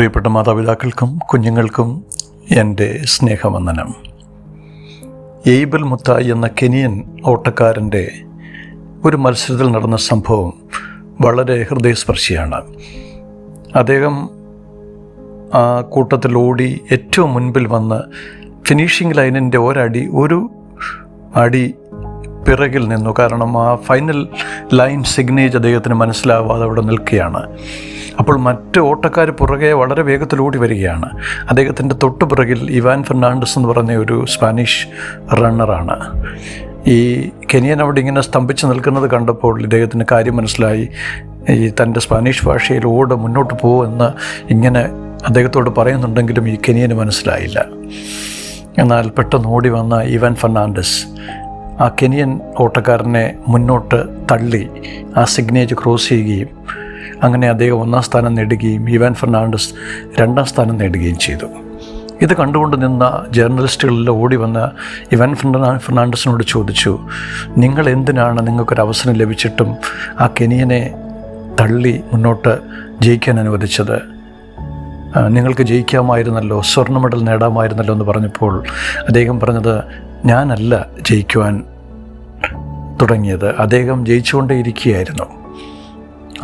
പ്രിയപ്പെട്ട മാതാപിതാക്കൾക്കും കുഞ്ഞുങ്ങൾക്കും എന്റെ സ്നേഹവന്ദനം. എയ്ബൽ മുത്തായി എന്ന കെനിയൻ ഓട്ടക്കാരന്റെ ഒരു മത്സരത്തിൽ നടന്ന സംഭവം വളരെ ഹൃദയസ്പർശിയാണ്. അദ്ദേഹം ആ കൂട്ടത്തിൽ ഓടി ഏറ്റവും മുൻപിൽ വന്ന് ഫിനിഷിംഗ് ലൈനിന്റെ ഒരടി ഒരു അടി പിറകിൽ നിന്നു. കാരണം ആ ഫൈനൽ ലൈൻ സിഗ്നേജ് അദ്ദേഹത്തിന് മനസ്സിലാവാതെ അവിടെ നിൽക്കുകയാണ്. അപ്പോൾ മറ്റ് ഓട്ടക്കാർ പുറകെ വളരെ വേഗത്തിലൂടി വരികയാണ്. അദ്ദേഹത്തിന്റെ തൊട്ടു പിറകിൽ ഇവാൻ ഫെർണാണ്ടസ് എന്ന് പറഞ്ഞ ഒരു സ്പാനിഷ് റണ്ണറാണ്. ഈ കെനിയൻ അവിടെ ഇങ്ങനെ സ്തംഭിച്ച് നിൽക്കുന്നത് കണ്ടപ്പോൾ ഇദ്ദേഹത്തിന് കാര്യം മനസ്സിലായി. ഈ തന്റെ സ്പാനിഷ് ഭാഷയിൽ ഓട് മുന്നോട്ട് പോകുമെന്ന് ഇങ്ങനെ അദ്ദേഹത്തോട് പറയുന്നുണ്ടെങ്കിലും ഈ കെനിയന് മനസ്സിലായില്ല. എന്നാൽ പെട്ടെന്ന് ഓടി വന്ന ഇവാൻ ഫെർണാണ്ടസ് ആ കെനിയൻ ഓട്ടക്കാരനെ മുന്നോട്ട് തള്ളി ആ സിഗ്നേജ് ക്രോസ് ചെയ്യുകയും അങ്ങനെ അദ്ദേഹം ഒന്നാം സ്ഥാനം നേടുകയും ഇവാൻ ഫെർണാണ്ടസ് രണ്ടാം സ്ഥാനം നേടുകയും ചെയ്തു. ഇത് കണ്ടുകൊണ്ട് നിന്ന ജേർണലിസ്റ്റുകളിൽ ഓടി വന്ന ഇവാൻ ഫെർണാ ഫെർണാണ്ടസിനോട് ചോദിച്ചു നിങ്ങൾ എന്തിനാണ് നിങ്ങൾക്കൊരു അവസരം ലഭിച്ചിട്ടും ആ കെനിയനെ തള്ളി മുന്നോട്ട് ജയിക്കാൻ അനുവദിച്ചത്? നിങ്ങൾക്ക് ജയിക്കാമായിരുന്നല്ലോ സ്വർണ മെഡൽ നേടാമായിരുന്നല്ലോ എന്ന് പറഞ്ഞപ്പോൾ അദ്ദേഹം പറഞ്ഞത് ഞാനല്ല ജയിക്കുവാൻ തുടങ്ങിയത് അദ്ദേഹം ജയിച്ചുകൊണ്ടേയിരിക്കുകയായിരുന്നു.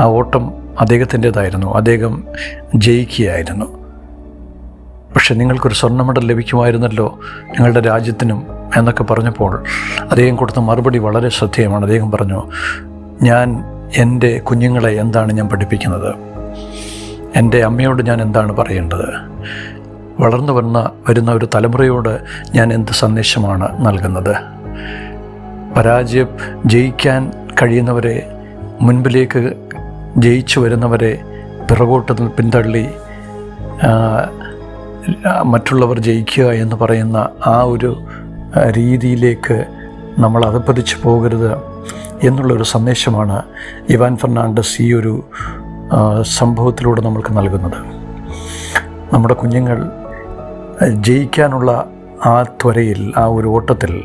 ആ ഓട്ടം അദ്ദേഹത്തിന്റേതായിരുന്നു. അദ്ദേഹം ജയിക്കുകയായിരുന്നു. പക്ഷെ നിങ്ങൾക്കൊരു സ്വർണ മെഡൽ ലഭിക്കുമായിരുന്നല്ലോ നിങ്ങളുടെ രാജ്യത്തിനും എന്നൊക്കെ പറഞ്ഞപ്പോൾ അദ്ദേഹം കൊടുത്ത മറുപടി വളരെ ശ്രദ്ധേയമാണ്. അദ്ദേഹം പറഞ്ഞു ഞാൻ എന്റെ കുഞ്ഞുങ്ങളെ എന്താണ് ഞാൻ പഠിപ്പിക്കുന്നത്? എന്റെ അമ്മയോട് ഞാൻ എന്താണ് പറയേണ്ടത്? വളർന്നു വന്ന വരുന്ന ഒരു തലമുറയോട് ഞാൻ എന്ത് സന്ദേശമാണ് നൽകുന്നത്? പരാജയം ജയിക്കാൻ കഴിയുന്നവരെ മുൻപിലേക്ക് ജയിച്ചു വരുന്നവരെ പിറകോട്ട് പിന്തള്ളി മറ്റുള്ളവർ ജയിക്കുക എന്ന് പറയുന്ന ആ ഒരു രീതിയിലേക്ക് നമ്മൾ അതപ്പതിച്ചു പോകരുത് എന്നുള്ളൊരു സന്ദേശമാണ് ഇവാൻ ഫെർണാണ്ടസ് ഈ ഒരു സംഭവത്തിലൂടെ നമ്മൾക്ക് നൽകുന്നത്. നമ്മുടെ കുഞ്ഞുങ്ങൾ ജയിക്കാനുള്ള ആ ത്വരയിൽ ആ ഒരു ഓട്ടത്തിൽ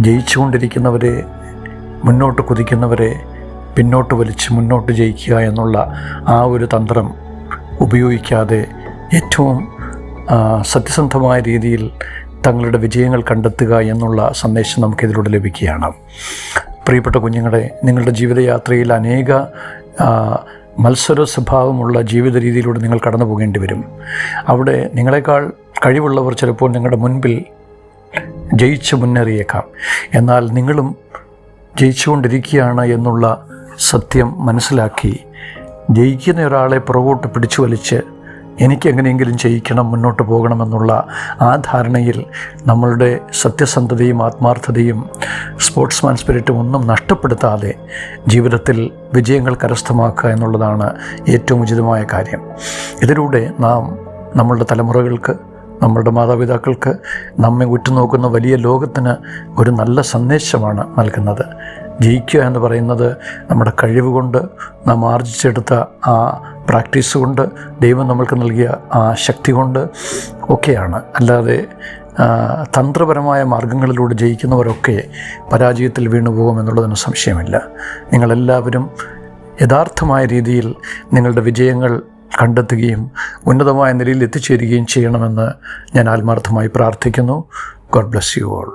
ജയിച്ചുകൊണ്ടിരിക്കുന്നവരെ മുന്നോട്ട് കുതിക്കുന്നവരെ പിന്നോട്ട് വലിച്ച് മുന്നോട്ട് ജയിക്കുക എന്നുള്ള ആ ഒരു തന്ത്രം ഉപയോഗിക്കാതെ ഏറ്റവും സത്യസന്ധമായ രീതിയിൽ തങ്ങളുടെ വിജയങ്ങൾ കണ്ടെത്തുക എന്നുള്ള സന്ദേശം നമുക്കിതിലൂടെ ലഭിക്കുകയാണ്. പ്രിയപ്പെട്ട കുഞ്ഞുങ്ങളെ നിങ്ങളുടെ ജീവിതയാത്രയിൽ അനേക മത്സര സ്വഭാവമുള്ള ജീവിത രീതിയിലൂടെ നിങ്ങൾ കടന്നു പോകേണ്ടി വരും. അവിടെ നിങ്ങളെക്കാൾ കഴിവുള്ളവർ ചിലപ്പോൾ നിങ്ങളുടെ മുൻപിൽ ജയിച്ച് മുന്നേറിയേക്കാം. എന്നാൽ നിങ്ങളും ജയിച്ചുകൊണ്ടിരിക്കുകയാണ് എന്നുള്ള സത്യം മനസ്സിലാക്കി ജയിക്കുന്ന ഒരാളെ പുറകോട്ട് പിടിച്ചു വലിച്ച് എനിക്കെങ്ങനെയെങ്കിലും ജയിക്കണം മുന്നോട്ട് പോകണമെന്നുള്ള ആ ധാരണയിൽ നമ്മളുടെ സത്യസന്ധതയും ആത്മാർത്ഥതയും സ്പോർട്സ്മാൻ സ്പിരിറ്റും ഒന്നും നഷ്ടപ്പെടുത്താതെ ജീവിതത്തിൽ വിജയങ്ങൾ കരസ്ഥമാക്കുക എന്നുള്ളതാണ് ഏറ്റവും ഉചിതമായ കാര്യം. ഇതിലൂടെ നാം നമ്മളുടെ തലമുറകൾക്ക് നമ്മളുടെ മാതാപിതാക്കൾക്ക് നമ്മെ ഉറ്റുനോക്കുന്ന വലിയ ലോകത്തിന് ഒരു നല്ല സന്ദേശമാണ് നൽകുന്നത്. ജയിക്കുക എന്ന് പറയുന്നത് നമ്മുടെ കഴിവ് കൊണ്ട് നാം ആർജിച്ചെടുത്ത ആ പ്രാക്ടീസ് കൊണ്ട് ദൈവം നമ്മൾക്ക് നൽകിയ ആ ശക്തി കൊണ്ട് ഒക്കെയാണ്. അല്ലാതെ തന്ത്രപരമായ മാർഗങ്ങളിലൂടെ ജയിക്കുന്നവരൊക്കെ പരാജയത്തിൽ വീണു പോകുമെന്നുള്ളതിന് സംശയമില്ല. നിങ്ങളെല്ലാവരും യഥാർത്ഥമായ രീതിയിൽ നിങ്ങളുടെ വിജയങ്ങൾ കണ്ടെത്തുകയും ഉന്നതമായ നിലയിൽ എത്തിച്ചേരുകയും ചെയ്യണമെന്ന് ഞാൻ ആത്മാർത്ഥമായി പ്രാർത്ഥിക്കുന്നു. God bless you all